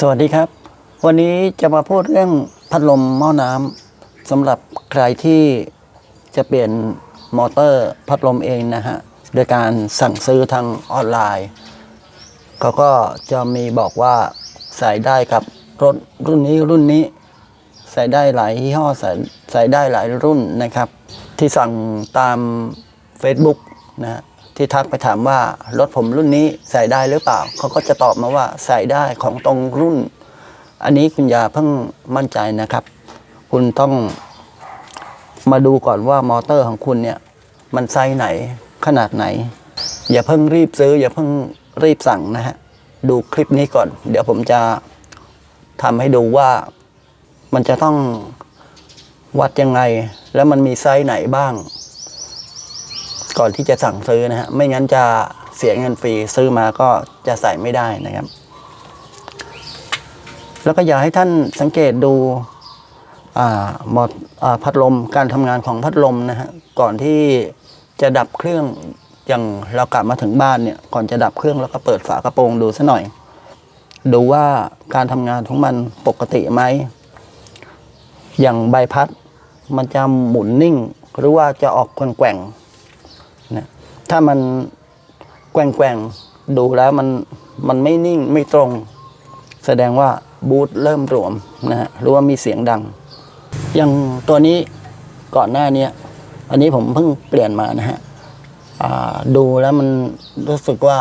สวัสดีครับ วันนี้จะมาพูดเรื่องพัดลมหม้อน้ำสำหรับใครที่จะเปลี่ยนมอเตอร์พัดลมเองนะฮะ โดยการสั่งซื้อทางออนไลน์เขาก็จะมีบอกว่าใส่ได้กับรถรุ่นนี้รุ่นนี้ ใส่ได้หลายยี่ห้อใส่ใส่ได้หลายรุ่นนะครับ ที่สั่งตาม Facebook นะฮะ ที่ทักไปถามว่ารถผมรุ่นนี้ใส่ได้หรือเปล่า เขาก็จะตอบมาว่าใส่ได้ของตรงรุ่น อันนี้คุณอย่าเพิ่งมั่นใจนะครับ คุณต้องมาดูก่อนว่ามอเตอร์ของคุณเนี่ย มันไซส์ไหนขนาดไหน อย่าเพิ่งรีบซื้อ อย่าเพิ่งรีบสั่งนะฮะ ดูคลิปนี้ก่อน เดี๋ยวผมจะทำให้ดูว่ามันจะต้องวัดยังไง แล้วมันมีไซส์ไหนบ้าง ก่อนที่จะสั่งซื้อนะฮะไม่งั้นจะเสียเงินฟรีซื้อมาก็จะใส่ไม่ได้นะครับ แล้วก็อยากให้ท่านสังเกตดูหมดอ่าพัดลมการทำงานของพัดลมนะฮะก่อนที่จะดับเครื่องอย่างเรากลับมาถึงบ้านเนี่ย ก่อนจะดับเครื่องแล้วก็เปิดฝากระโปรงดูซะหน่อย ดูว่าการทำงานของมันปกติไหมอย่างใบพัดมันจะหมุนนิ่ง หรือว่าจะออกแกว่ง นะถ้ามันแกว่งๆดูแล้วมันมันไม่นิ่งไม่ตรง แสดงว่าบูทเริ่มรวมนะฮะหรือว่ามีเสียงดัง อย่างตัวนี้ก่อนหน้านี้อันนี้ผมเพิ่งเปลี่ยนมานะฮะดูแล้วมันรู้สึกว่า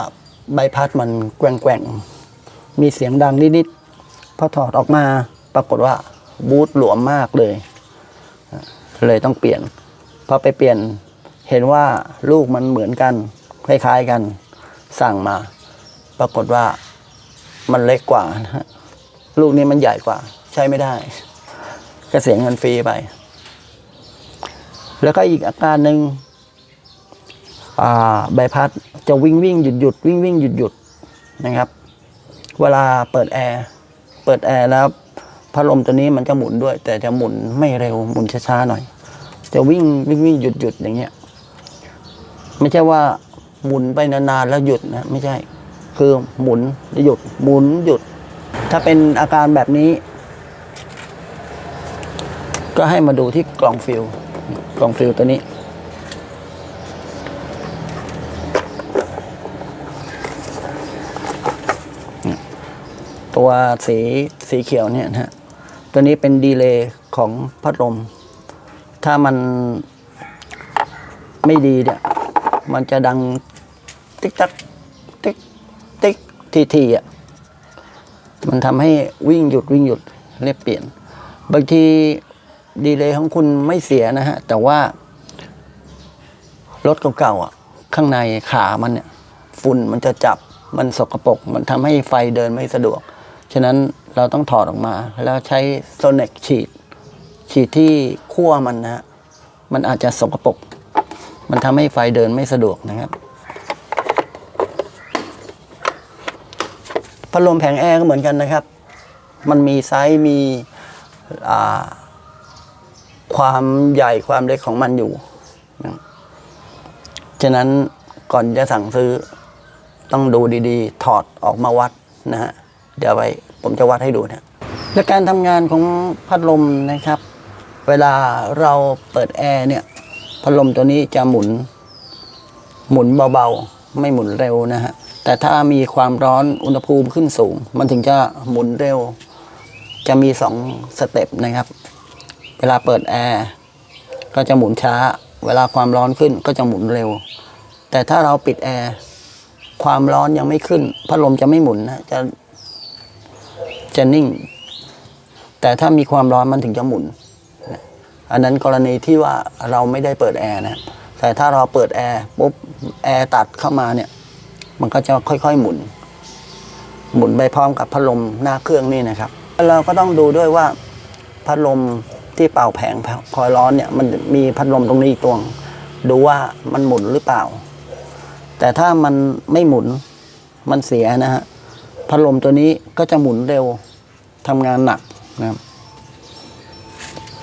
ใบพัดมันแกว่งๆมีเสียงดังนิดๆพอถอดออกมาปรากฏว่าบูทหลวมมากเลย เลยต้องเปลี่ยนพอไปเปลี่ยน เห็นว่าลูกมันเหมือนกันคล้ายๆกัน สั่งมา ปรากฏว่ามันเล็กกว่านะฮะลูกนี้มันใหญ่กว่า ใช้ไม่ได้ ก็เสียเงินฟรีไป แล้วก็อีกอาการหนึ่งใบพัดจะวิ่งวิ่งหยุดหยุดวิ่งวิ่งหยุดหยุดนะครับ เวลาเปิดแอร์เปิดแอร์แล้วพัดลมตัวนี้มันจะหมุนด้วย แต่จะหมุนไม่เร็วหมุนช้าๆหน่อย จะวิ่งวิ่งวิ่งหยุดหยุดอย่างเงี้ย ไม่ใช่ว่าหมุนไปนานๆแล้วหยุดนะไม่ใช่ คือหมุนแล้วหยุด หมุนหยุด ถ้าเป็นอาการแบบนี้ ก็ให้มาดูที่กล่องฟิลกล่องฟิลตัวนี้ ตัวสีสีเขียวเนี่ยนะฮะตัวนี้เป็นดีเลย์ของพัดลมถ้ามันไม่ดีเนี่ย มันจะดังติ๊กตักติ๊กติ๊กทีทีอะมันทำให้วิ่งหยุดวิ่งหยุดเรียบเปลี่ยน บางทีดีเลยของคุณไม่เสียนะฮะ แต่ว่ารถเก่าๆอะ ข้างในขามันเนี่ยฝุ่นมันจะจับมันสกปรกมันทำให้ไฟเดินไม่สะดวก ฉะนั้นเราต้องถอดออกมา แล้วใช้โซเน็กฉีด ฉีดที่ขั้วมันนะฮะมันอาจจะสกปรก มันทำให้ไฟเดินไม่สะดวกนะครับ พัดลมแผงแอร์ก็เหมือนกันนะครับ มันมีไซส์มีความใหญ่ความเล็กของมันอยู่นะฉะนั้นก่อนจะสั่งซื้อต้องดูดีๆ ถอดออกมาวัดนะฮะ เดี๋ยวไปผมจะวัดให้ดูนะและการทำงานของพัดลมนะครับ เวลาเราเปิดแอร์เนี่ย พัดลมตัวนี้จะหมุน หมุนเบาๆ ไม่หมุนเร็วนะฮะ แต่ถ้ามีความร้อนอุณหภูมิขึ้นสูง มันถึงจะหมุนเร็ว จะมีสองสเต็ปนะครับ เวลาเปิดแอร์ก็จะหมุนช้า เวลาความร้อนขึ้นก็จะหมุนเร็ว แต่ถ้าเราปิดแอร์ความร้อนยังไม่ขึ้น พัดลมจะไม่หมุนนะจะจะนิ่ง แต่ถ้ามีความร้อนมันถึงจะหมุน อันนั้นกรณีที่ว่าเราไม่ได้เปิดแอร์นะแต่ถ้าเราเปิดแอร์ปุ๊บแอร์ตัดเข้ามาเนี่ย มันก็จะค่อยๆหมุน หมุนไปพร้อมกับพัดลมหน้าเครื่องนี่นะครับ เราก็ต้องดูด้วยว่าพัดลมที่เป่าแผงคอยร้อนเนี่ยมันมีพัดลมตรงนี้อีกตัวง ดูว่ามันหมุนหรือเปล่า แต่ถ้ามันไม่หมุนมันเสียนะฮะพัดลมตัวนี้ก็จะหมุนเร็วทำงานหนักนะครับ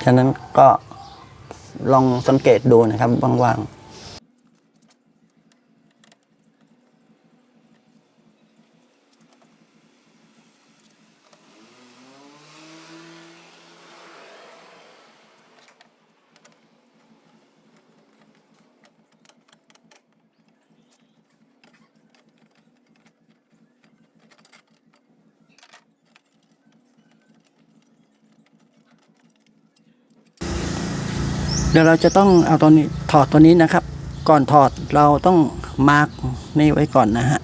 ฉะนั้นก็ลองสังเกตดูนะครับว่างๆ เดี๋ยวเราจะต้องเอาตัวนี้ถอดตัวนี้นะครับ ก่อนถอดเราต้องมาร์กนี่ไว้ก่อนนะฮะ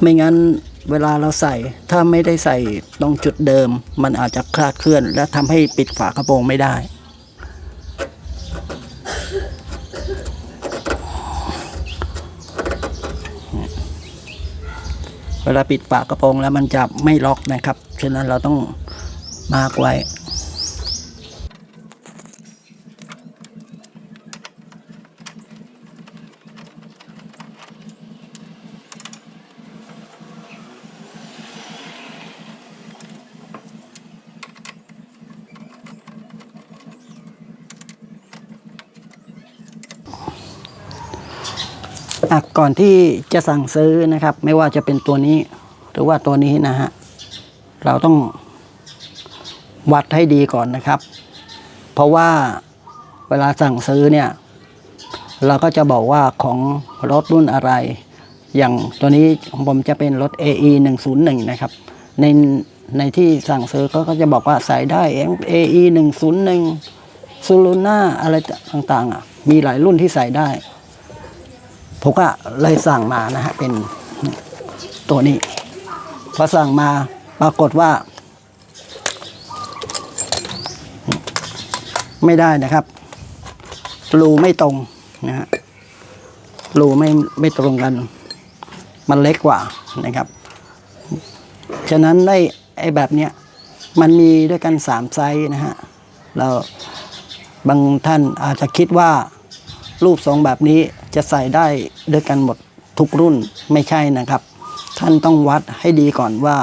ไม่งั้นเวลาเราใส่ถ้าไม่ได้ใส่ตรงจุดเดิม มันอาจจะคลาดเคลื่อน และทำให้ปิดฝากระโปรงไม่ได้ เวลาปิดฝากระโปรงแล้วมันจะไม่ล็อกนะครับ ฉะนั้นเราต้องมาร์กไว้ะก่อนที่จะสั่งซื้อนะครับ ไม่ว่าจะเป็นตัวนี้หรือว่าตัวนี้นะฮะเราต้องวัดให้ดีก่อนนะครับ เพราะว่าเวลาสั่งซื้อเนี่ย เราก็จะบอกว่าของรถรุ่นอะไร อย่างตัวนี้ของผมจะเป็นรถ AE 101นะครับ ในในที่สั่งซื้อเขาก็จะบอกว่าใส่ได้ AE 101ซูลูน่าอะไรต่างๆอะมีหลายรุ่นที่ใส่ได้ ผมก็เลยสั่งมานะฮะเป็นตัวนี้พอสั่งมาปรากฏว่า ไม่ได้นะครับ รูไม่ตรงนะฮะรูไม่ไม่ตรงกัน มันเล็กกว่านะครับ ฉะนั้นได้ไอ้แบบเนี้ยมันมีด้วยกันสามไซส์นะฮะเราบางท่านอาจจะคิดว่า รูปทรงแบบนี้จะใส่ได้ด้วยกันหมดทุกรุ่นไม่ใช่นะครับ ท่านต้องวัดให้ดีก่อนว่า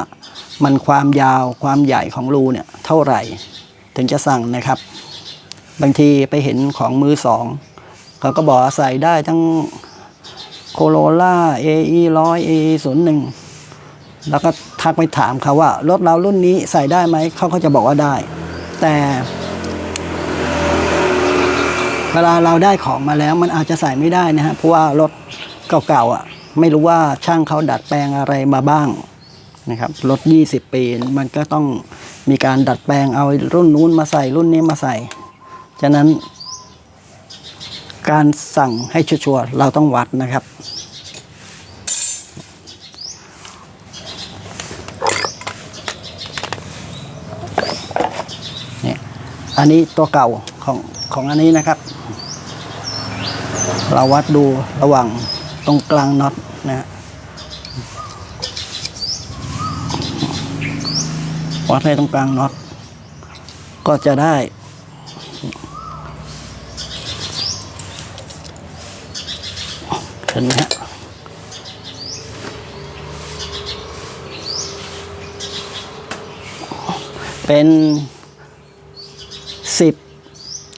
มันความยาวความใหญ่ของรูเนี่ยเท่าไหร่ ถึงจะสั่งนะครับ บางทีไปเห็นของมือสองเขาก็บอกใส่ได้ทั้งโคโรล่า AE ร้อย AE ศูนย์หนึ่งแล้วก็ทักไปถามเขาว่า รถเรารุ่นนี้ใส่ได้ไหม เขาก็จะบอกว่าได้ แต่ เวลาเราได้ของมาแล้วมันอาจจะใส่ไม่ได้นะฮะเพราะว่ารถเก่าๆอะไม่รู้ว่าช่างเขาดัดแปลงอะไรมาบ้างนะครับรถ 20 ปี มันก็ต้องมีการดัดแปลงเอารุ่นนู้นมาใส่รุ่นนี้มาใส่ ฉะนั้น การสั่งให้ชัวร์เราต้องวัดนะครับ เนี่ยอันนี้ตัวเก่าของของอันนี้นะครับ เราวัดดูระหว่างตรงกลางน็อตนะฮะวัดให้ตรงกลางน็อตก็จะได้เห็นไหมฮะเป็นสิบ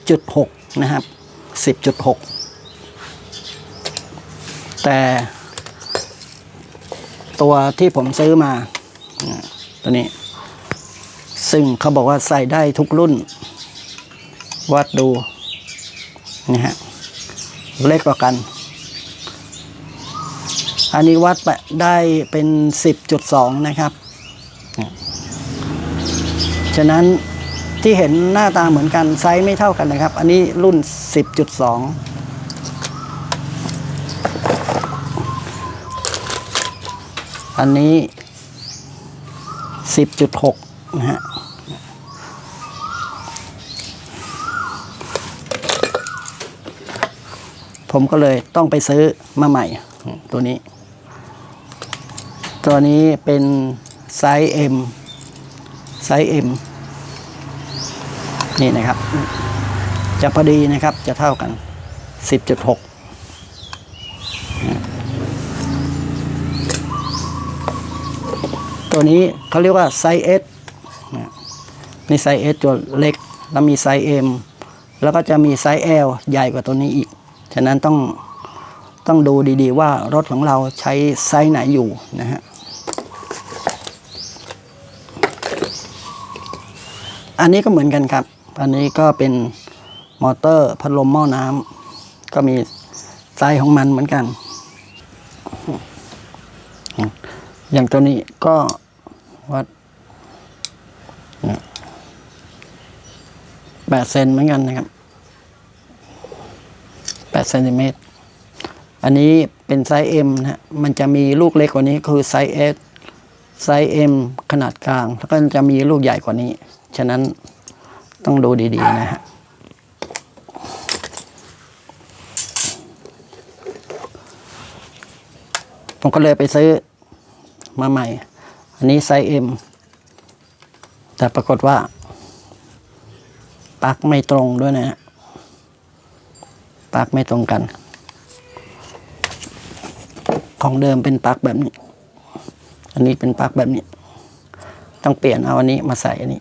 จุดหกนะครับสิบจุดหก แต่ตัวที่ผมซื้อมาตัวนี้ ซึ่งเขาบอกว่าใส่ได้ทุกรุ่น วัดดูนี่ฮะเล็กกว่ากัน อันนี้วัดไปได้เป็น 10.2 นะครับ ฉะนั้นที่เห็นหน้าตาเหมือนกันไซส์ไม่เท่ากันนะครับ อันนี้รุ่น 10.2 อันนี้10.6นะฮะผมก็เลยต้องไปซื้อมาใหม่ตัวนี้ ตัวนี้เป็นไซส์ M ไซส์ M นี่นะครับ จะพอดีนะครับจะเท่ากัน 10.6 ตัวนี้เขาเรียกว่าไซส์ S มีไซส์ S ตัวเล็ก แล้วมีไซส์ M แล้วก็จะมีไซส์ L ใหญ่กว่าตัวนี้อีก ฉะนั้นต้องต้องดูดีๆว่ารถของเราใช้ไซส์ไหนอยู่นะฮะ อันนี้ก็เหมือนกันครับ อันนี้ก็เป็นมอเตอร์พัดลมหม้อน้ำก็มีไซส์ของมันเหมือนกัน อย่างตัวนี้ก็ วัดแปดเซนเหมือนกันนะครับแปดเซนติเมตร อันนี้เป็นไซส์ M นะฮะมันจะมีลูกเล็กกว่านี้คือไซส์ S ไซส์ M ขนาดกลาง แล้วก็จะมีลูกใหญ่กว่านี้ ฉะนั้นต้องดูดีๆนะฮะผมก็เลยไปซื้อมาใหม่ อันนี้ไซส์ M แต่ปรากฏว่าปลั๊กไม่ตรงด้วยนะฮะปลั๊กไม่ตรงกัน ของเดิมเป็นปลั๊กแบบนี้ อันนี้เป็นปลั๊กแบบนี้ ต้องเปลี่ยนเอาอันนี้มาใส่อันนี้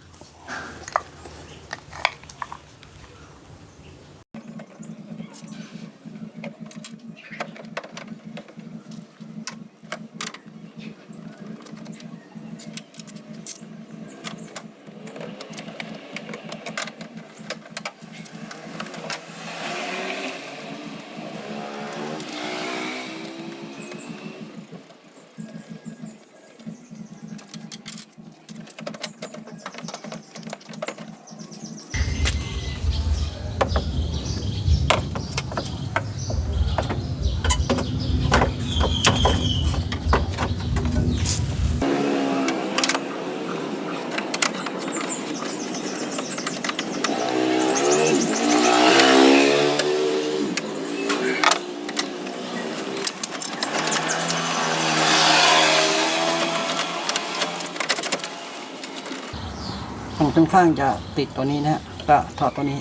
ตรงข้างจะติดตัวนี้นะฮะก็ถอดตัวนี้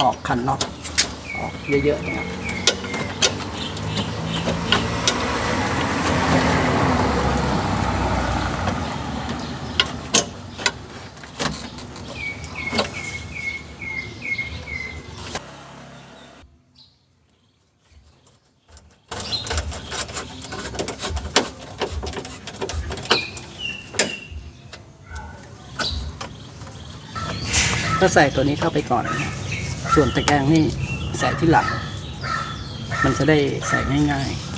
ออกขันน็อตออกเยอะๆนะครับ ก็ใส่ตัวนี้เข้าไปก่อนนะส่วนตะแกรงนี่ใส่ที่หลัง มันจะได้ใส่ง่าย ๆ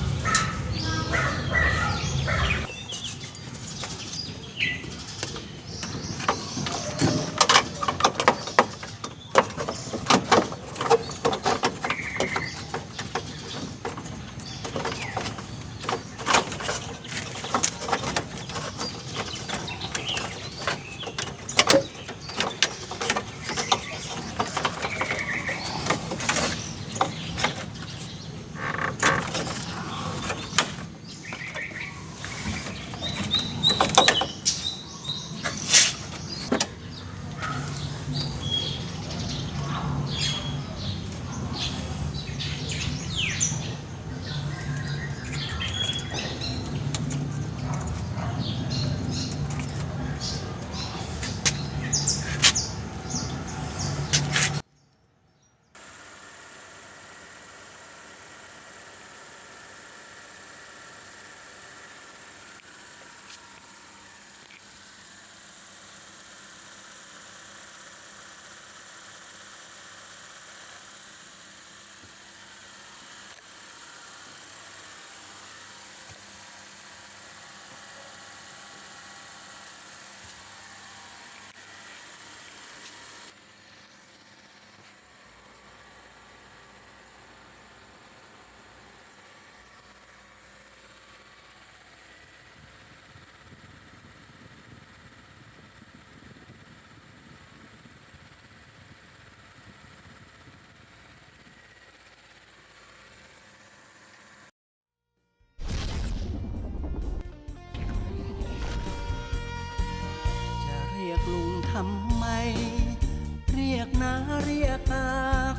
ยกอา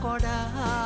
ก็ได้